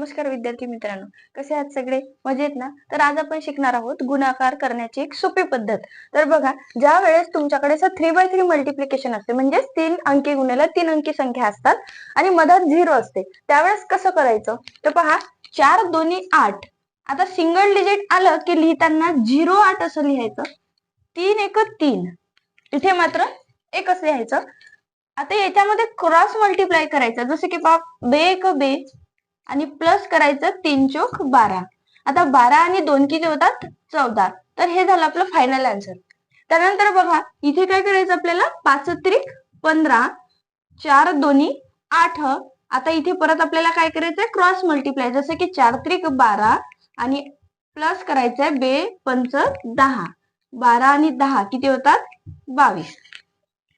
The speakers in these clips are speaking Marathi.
नमस्कार विद्यार्थी मित्रांनो. कसे आहात सगळे? मजेत ना? तर आज आपण शिकणार आहोत गुणाकार करण्याची एक सोपी पद्धत. तर बघा ज्या वेळेस तुमच्याकडे असं थ्री बाय थ्री मल्टिप्लिकेशन असते म्हणजेच तीन अंकी गुन्ह्याला तीन अंकी संख्या असतात आणि मधात झिरो असते त्यावेळेस कसं करायचं? तर पहा चार दोन्ही आठ. आता सिंगल डिजिट आलं की लिहिताना झिरो आठ असं लिहायचं. तीन एक तीन. इथे मात्र एकच लिहायचं. आता याच्यामध्ये क्रॉस मल्टिप्लाय करायचं. जसं की पहा बे एक बे. आणि प्लस करायचं तीन चोक बारा. आता बारा आणि दोन किती होतात? चौदा. तर हे झालं आपलं फायनल आन्सर त्यानंतर बघा इथे काय करायचं आपल्याला? पाच त्रिक पंधरा चार दोन्ही आठ. आता इथे परत आपल्याला काय करायचंय? क्रॉस मल्टिप्लाय जसं की चार त्रिक बारा आणि प्लस करायचंय बे पंच दहा. बारा आणि दहा किती होतात? बावीस.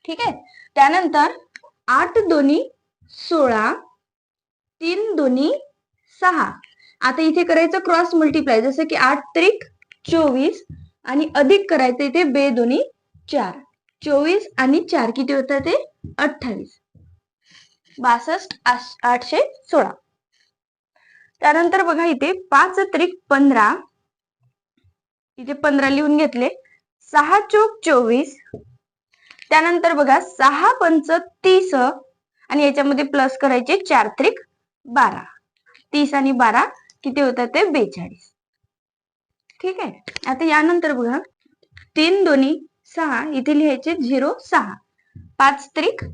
ठीक आहे? त्यानंतर आठ दोन्ही सोळा तीन दोन्ही सहा. आता इथे करायचं क्रॉस मल्टिप्लाय जसं की आठ त्रिक चोवीस आणि अधिक करायचं इथे बे दोन्ही चार. चोवीस आणि चार. किती होतं ते? अठ्ठावीस. बासष्ट आठशे सोळा. त्यानंतर बघा इथे पाच त्रिक पंधरा. इथे पंधरा लिहून घेतले. सहा चोक चोवीस. त्यानंतर बघा सहा पंच तीस. आणि याच्यामध्ये प्लस करायचे चार त्रिक बारा. तीस आणि बारा किती होतात ते बेचाळीस. ठीक आहे? आता यानंतर बघा. तीन दोन्ही सहा इथे लिहायचे झिरो सहा. पाच त्रिक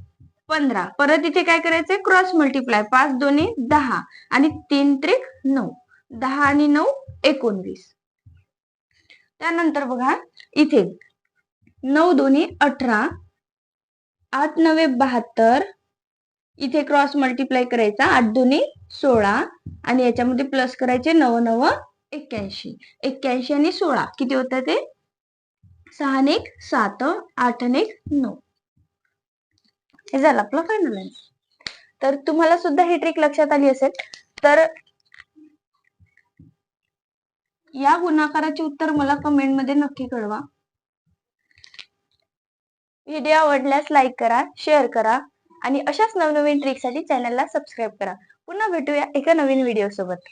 पंधरा. परत इथे काय करायचंय? Cross multiply. पाच दोन्ही दहा आणि तीन त्रिक नऊ. दहा आणि नऊ एकोणवीस. त्यानंतर बघा इथे नऊ दोन्ही अठरा आठ नवे बहात्तर इथे क्रॉस मल्टिप्लाय करायचा आठ दोन्ही सोळा. आणि याच्यामध्ये प्लस करायचे नव नव एक्क्याऐंशी. एक्क्याऐंशी आणि सोळा. किती होतं ते? सहा आणि एक सात आठ एक नऊ. हे झालं आपलं फायनल आन्सर तर तुम्हाला सुद्धा ही ट्रिक लक्षात आली असेल. तर या गुणाकाराचे उत्तर मला कमेंटमध्ये नक्की कळवा. व्हिडिओ आवडल्यास लाईक करा शेअर करा. आणि अशाच नवनवीन ट्रिकसाठी चॅनलला सबस्क्राईब करा. पुन्हा भेटूया एका नवीन व्हिडिओ सोबत.